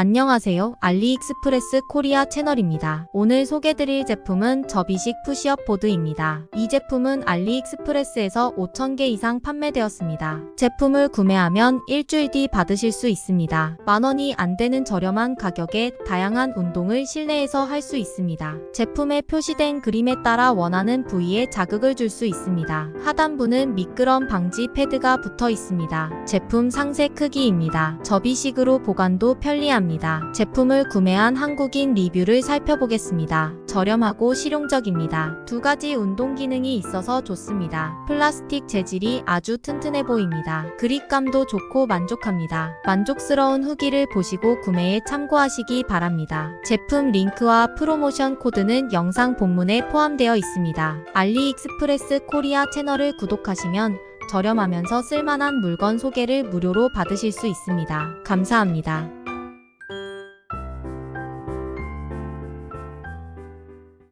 안녕하세요. 알리익스프레스 코리아 채널입니다. 오늘 소개드릴 제품은 접이식 푸시업 보드입니다. 이 제품은 알리익스프레스에서 5,000개 이상 판매되었습니다. 제품을 구매하면 일주일 뒤 받으실 수 있습니다. 만원이 안 되는 저렴한 가격에 다양한 운동을 실내에서 할 수 있습니다. 제품에 표시된 그림에 따라 원하는 부위에 자극을 줄 수 있습니다. 하단부는 미끄럼 방지 패드가 붙어 있습니다. 제품 상세 크기입니다. 접이식으로 보관도 편리합니다. 제품을 구매한 한국인 리뷰를 살펴보겠습니다. 저렴하고 실용적입니다. 두 가지 운동 기능이 있어서 좋습니다. 플라스틱 재질이 아주 튼튼해 보입니다. 그립감도 좋고 만족합니다. 만족스러운 후기를 보시고 구매에 참고하시기 바랍니다. 제품 링크와 프로모션 코드는 영상 본문에 포함되어 있습니다. 알리익스프레스 코리아 채널을 구독하시면 저렴하면서 쓸만한 물건 소개를 무료로 받으실 수 있습니다. 감사합니다.